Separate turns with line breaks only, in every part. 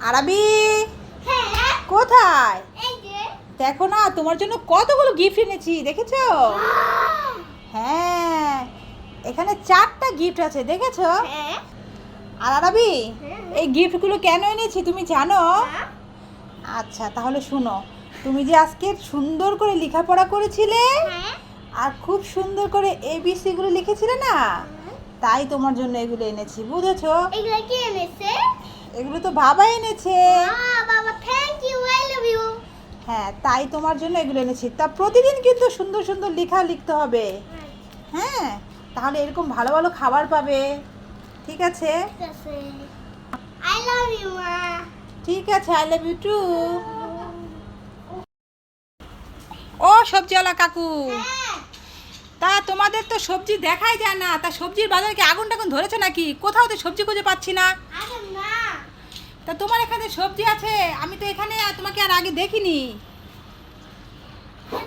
আরাবি
হ্যাঁ।
কোথায়? দেখো না তোমার জন্য কতগুলো গিফট এনেছি দেখেছ? হ্যাঁ। এখানে চারটা গিফট আছে দেখেছ?
হ্যাঁ।
আর আরাবি
হ্যাঁ।
এই গিফটগুলো কেন এনেছি তুমি জানো?
হ্যাঁ।
আচ্ছা তাহলে শুনো তুমি যে আজকে সুন্দর করে লেখাপড়া করেছিলে
হ্যাঁ।
আর খুব সুন্দর করে এবিসি গুলো লিখেছিলে না? তাই তোমার জন্য এগুলো এনেছি বুঝেছ?
এগুলো কি এনেছে?
এগুলো তো বাবা এনেছে।
বাবা thank you I love you
হ্যাঁ তাই তোমার জন্য এগুলো এনেছি। তা প্রতিদিন কিন্তু সুন্দর সুন্দর লেখা লিখতে হবে। হ্যাঁ তাহলে এরকম ভালো ভালো খাবার পাবে। ঠিক আছে?
ঠিক আছে। আই লাভ ইউ মা।
ঠিক আছে আই লাভ ইউ টু ও সবজিওয়ালা কাকু।
হ্যাঁ।
তা তোমাদের তো সবজি দেখাই যায় না। তা সবজির বাজারে কি আগুন টাগুন ধরেছে নাকি? কোথাও তো সবজি খুঁজে পাচ্ছি না তা তোমার এখানে সবজি আছে? আমি তো এখানে তোমাকে আর আগে দেখিনি।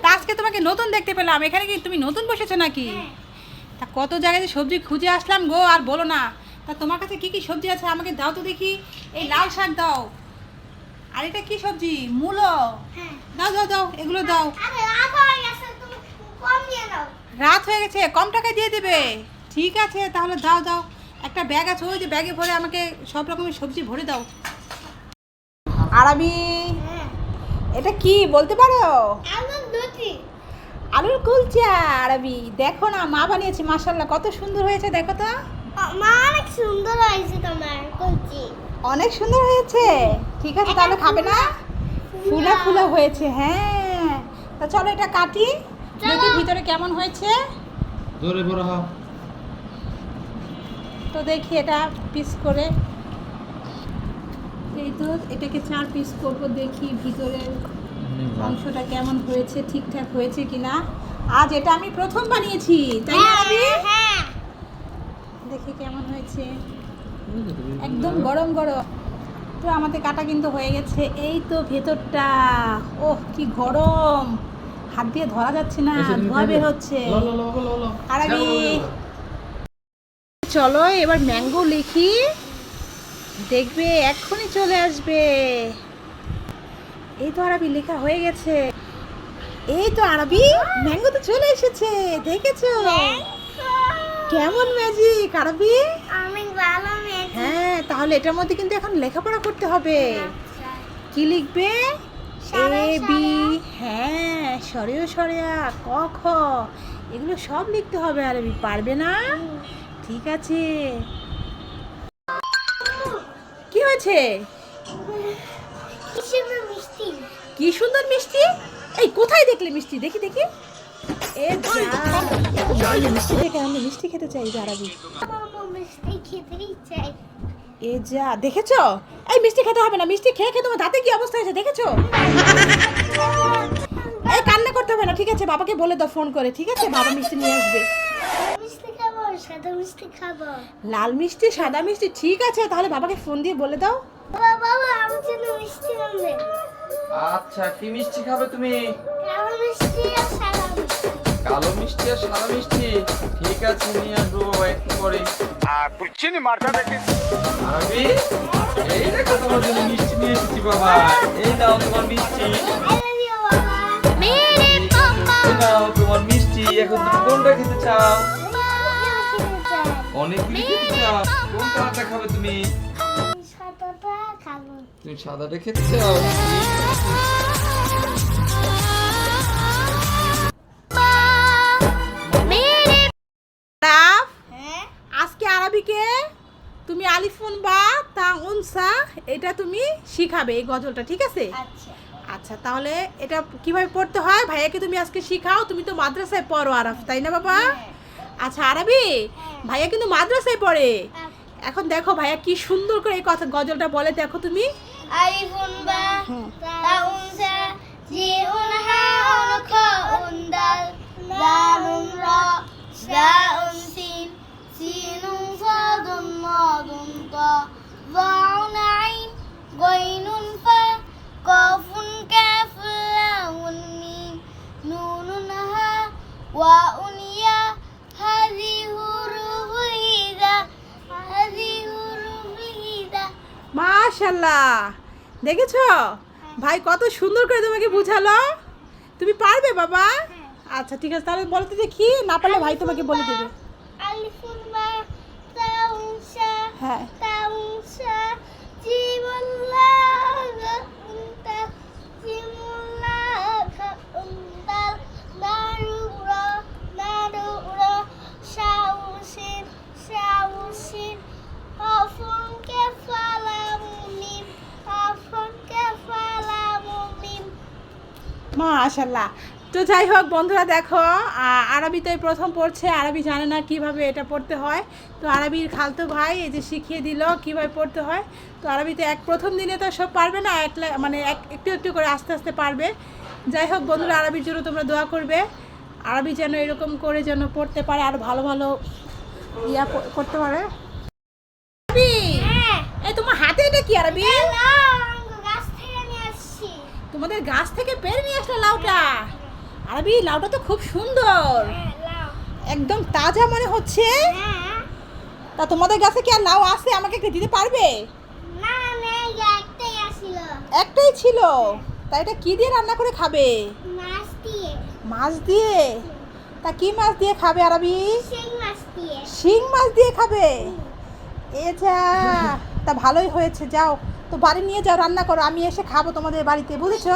তা আজকে তোমাকে নতুন দেখতে পেলাম। এখানে কি তুমি নতুন বসেছো নাকি?
হ্যাঁ।
তা কত জায়গায় সবজি খুঁজে আসলাম গো আর বলো না। তা তোমার কাছে কি কি সবজি আছে? আমাকে দাও তো দেখি। এই লাল শাক দাও। আর এটা কি সবজি? মূলো।
হ্যাঁ।
দাও দাও দাও এগুলো দাও। রাত হয়ে গেছে কম টাকায় দিয়ে দেবে। ঠিক আছে তাহলে দাও দাও। একটা ব্যাগ আছে ওই যে ব্যাগে ভরে আমাকে সব রকমের সবজি ভরে দাও। আরবি
হ্যাঁ।
এটা কি বলতে পারো?
আলুর
কুলচা। আরবি দেখো না মা বানিয়েছে মাসাল্লাহ কত সুন্দর হয়েছে দেখো তো।
মা অনেক সুন্দর হয়েছে তোমার কলচি।
অনেক সুন্দর হয়েছে। ঠিক আছে তাহলে খাবে না? ফুলা। ফুলা হয়েছে হ্যাঁ। তা চলো এটা কাটি দেখি ভিতরে কেমন হয়েছে।
জোরে বড় হও।
তো দেখি এটা পিস করে। এই তো এটাকে চার পিস করব দেখি ভিতরের অংশটা কেমন হয়েছে ঠিকঠাক হয়েছে কিনা। আজ এটা আমি প্রথম বানিয়েছি তাই না আবি?
হ্যাঁ
দেখি কেমন হয়েছে। একদম গরম গরম। তো আমাদের কাটা কিন্তু হয়ে গেছে এই তো ভেতরটা। ওহ কি গরম। হাত দিয়ে ধরা যাচ্ছে না ধোয়া বের হচ্ছে। আরবি চলো এবার ম্যাঙ্গো লিখি। দেখবে এক্ষুনি চলে আসবে। এই তো আরবি লেখা হয়ে গেছে। এই তো আরবি ম্যাঙ্গো তো চলে এসেছে দেখেছ? কেমন ম্যাজিক আরবি? হ্যাঁ তাহলে এটার মধ্যে কিন্তু এখন লেখাপড়া করতে হবে। কি লিখবে? এ বি
সরে।
হ্যাঁ সরেও সরেয়া ক খ এগুলো সব লিখতে হবে আরবি পারবে না? ঠিক আছে। কি হয়েছে?
কি সুন্দর মিষ্টি।
এই কোথায় দেখলে মিষ্টি? দেখি দেখি। মিষ্টি দেখে আমি মিষ্টি খেতে চাই
চাই
এ যা দেখেছ? এই মিষ্টি খেতে হবে না মিষ্টি খেয়ে খেয়ে তোমার দাঁতে কি অবস্থা হয়েছে দেখেছ? এই কান্না করতে হবে না ঠিক আছে? বাবাকে বলে দাও ফোন করে ঠিক আছে? বাবা মিষ্টি নিয়ে আসবে।
সাদা মিষ্টি খাব
লাল মিষ্টি সাদা মিষ্টি ঠিক আছে তাহলে বাবাকে ফোন দিয়ে বলে দাও।
বাবা বাবা মিষ্টি
আচ্ছা কি মিষ্টি খাবে তুমি?
কালো মিষ্টি আর সাদা মিষ্টি।
কালো মিষ্টি আর সাদা মিষ্টি? ঠিক আছে নিয়ে আসব একটু পরে।
আর দেখে।
আমি এই দেখো তোমার জন্য মিষ্টি নিয়ে এসেছি বাবা। এই দাও তোমার মিষ্টি। তোমার মিষ্টি। এখন তুমি কোনটা খেতে চাও? কোন কালারটা খাবে তুমি?
সাদাটা
তুমি সাদাটা খেতে চাও?
হ্যাঁ?
আজকে আরবিকে তুমি আলিফুন বা তা উনসা এটা তুমি শিখাবে এই গজলটা ঠিক আছে?
আচ্ছা।
আচ্ছা তাহলে এটা কীভাবে পড়তে হয়? ভাইয়াকে তুমি আজকে শিখাও তুমি তো মাদ্রাসায় পড়ো আরাফ তাই না বাবা? আচ্ছা আরবি? ভাইয়া কিন্তু মাদ্রাসায় পড়ে। এখন দেখো ভাইয়া কি সুন্দর করে এই কথা গজলটা বলে দেখো তুমি।
আলিফুন বা
মার্শাল্লাহ দেখেছ? ভাই কত সুন্দর করে তোমাকে বুঝালো। তুমি পারবে বাবা? আচ্ছা ঠিক আছে তাহলে বলতে দেখি। না পারলে ভাই তোমাকে বলে দেবে। হ্যাঁ। মাশাল্লাহ তো যাই হোক বন্ধুরা দেখো আরবিতে প্রথম পড়ছে আরবি জানে না কীভাবে এটা পড়তে হয়। তো আরবির খালতো ভাই এই যে শিখিয়ে দিল কীভাবে পড়তে হয়। তো আরবিতে এক প্রথম দিনে তো সব পারবে না এক মানে এক একটু একটু করে আস্তে আস্তে পারবে। যাই হোক বন্ধুরা আরবির জন্য তোমরা দোয়া করবে। আরবি যেন এরকম করে যেন পড়তে পারে আর ভালো ভালো ইয়া করতে পারে। আরবি?
হ্যাঁ।
এই তোমার হাতে এটা কি আরবি
লাউ গাছ থেকে নিয়ে আসছি
তোমাদের গাছ থেকে পেরে নিয়ে আসলে লাউটা। আরবি লাউটা তো খুব সুন্দর।
হ্যাঁ
একদম তাজা মনে হচ্ছে।
হ্যাঁ।
তা তোমাদের গাছে কি আর লাউ আছে? আমাকে একটু দিতে পারবে? একটাই ছিল? তা এটা কি দিয়ে রান্না করে খাবে?
মাছ দিয়ে।
মাছ দিয়ে? তা কি মাছ দিয়ে খাবে আরবি?
সেই মাছ দিয়ে।
শিং মাছ দিয়ে খাবে? এ যা তা ভালোই হয়েছে যাও। তো বাড়ি নিয়ে যাও রান্না করো আমি এসে খাব তোমাদের বাড়িতে বুঝেছ?